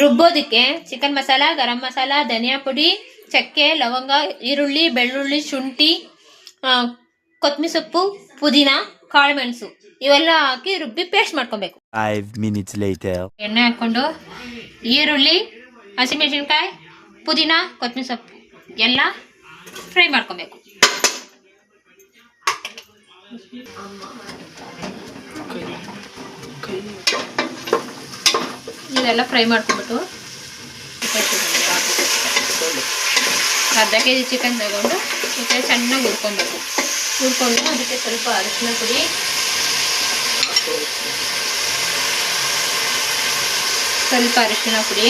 ರುಬ್ಬೋದಕ್ಕೆ chicken masala garam masala ಧನಿಯಾ ಪುಡಿ ಚಕ್ಕೆ ಲವಂಗ ಈರುಳ್ಳಿ ಬೆಳ್ಳುಳ್ಳಿ ಶುಂಠಿ ಕೊತ್ತಂಬರಿ ಸೊಪ್ಪು ಪುದೀನ ಕಾಳುಮೆಣಸು ಇವೆಲ್ಲ ಹಾಕಿ ರುಬ್ಬಿ ಪೇಸ್ಟ್ ಮಾಡ್ಕೊಬೇಕು Five minutes later. ಎಣ್ಣೆ ಹಾಕ್ಕೊಂಡು ಈರುಳ್ಳಿ ಹಸಿಮೆಣಸಿನ್ಕಾಯಿ ಪುದೀನ ಕೊತ್ತಂಬರಿ ಸೊಪ್ಪು ಎಲ್ಲ ಫ್ರೈ ಮಾಡ್ಕೊಬೇಕು ಇದೆಲ್ಲ ಫ್ರೈ ಮಾಡ್ಕೊಂಬಿಟ್ಟು ಅರ್ಧ ಕೆ ಜಿ ಚಿಕನ್ ತಗೊಂಡು ಕಡೆ ಚೆನ್ನಾಗಿ ಹುರ್ಕೊಬೇಕು. ಹುರ್ಕೊಂಡು ಅದಕ್ಕೆ ಸ್ವಲ್ಪ ಅರಿಶಿನ ಪುಡಿ. ಸ್ವಲ್ಪ ಅರಿಶಿನ ಪುಡಿ.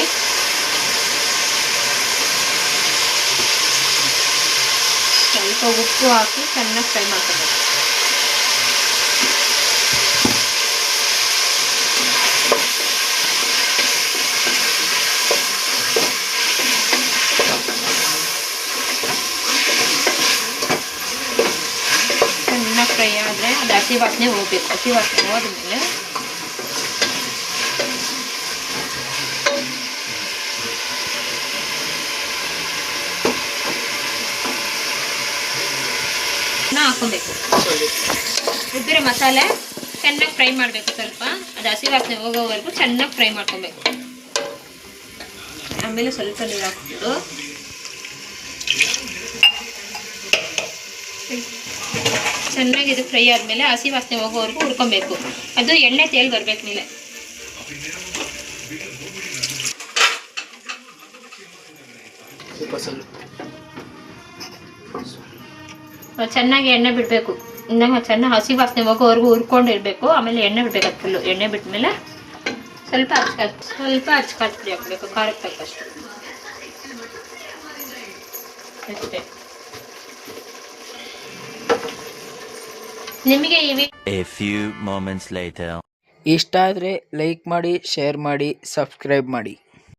ಸ್ವಲ್ಪ ಉಪ್ಪು ಹಾಕಿ ಚೆನ್ನಾಗಿ ಫ್ರೈ ಮಾಡ್ಕೋಬೇಕು ಚೆನ್ನಾಗಿ ಫ್ರೈ ಆದರೆ ಅದು ಹಸಿ ವಾಸನೆ ಹೋಗ್ಬೇಕು. ಹಸಿ ವಾಸನೆ ಹೋದ್ಮೇಲೆ ಹಾಕೊಬೇಕು ರುಬ್ಬಿರೋ ಮಸಾಲೆ ಚೆನ್ನಾಗಿ ಫ್ರೈ ಮಾಡಬೇಕು ಸ್ವಲ್ಪ. ಅದು ಹಸಿ ವಾಸನೆ ಹೋಗೋವರೆಗೂ ಚೆನ್ನಾಗಿ ಫ್ರೈ ಮಾಡ್ಕೊಬೇಕು. ಆಮೇಲೆ ಸ್ವಲ್ಪ ನೀರು ಹಾಕ್ಬಿಟ್ಟು. ಚೆನ್ನಾಗಿ ಇದು ಫ್ರೈ ಆದಮೇಲೆ ಹಸಿ ವಾಸನೆ ಹೋಗೋವರೆಗೂ ಹುರ್ಕೊಬೇಕು. ಅದು ಎಣ್ಣೆ ತೇಲ್ ಬರಬೇಕು ಮೇಲೆ ಚೆನ್ನಾಗಿ ಎಣ್ಣೆ ಬಿಡಬೇಕು. ನಮ್ಮ ಚೆನ್ನಾಗಿ ಹಸಿ ವಾಸನೆ ಹೋಗೋವರೆಗೂ ಹುರ್ಕೊಂಡು ಇರಬೇಕು ಆಮೇಲೆ ಎಣ್ಣೆ ಬಿಡ್ಬೇಕು ಫುಲ್ಲು ಎಣ್ಣೆ ಬಿಟ್ಮೇಲೆ ಸ್ವಲ್ಪ ಹಚ್ಕಾತ್ ಸ್ವಲ್ಪ ಹಚ್ಕಾತ್ ಪುಡಿ ಹಾಕಬೇಕು ಖಾರಕ್ಕೆ ತಕ್ಕಷ್ಟು ಅಷ್ಟೇ. ನಿಮಗೆ ಈ video A few moments later. ಇಷ್ಟ ಆದರೆ ಲೈಕ್ ಮಾಡಿ ಶೇರ್ ಮಾಡಿ ಸಬ್ಸ್ಕ್ರೈಬ್ ಮಾಡಿ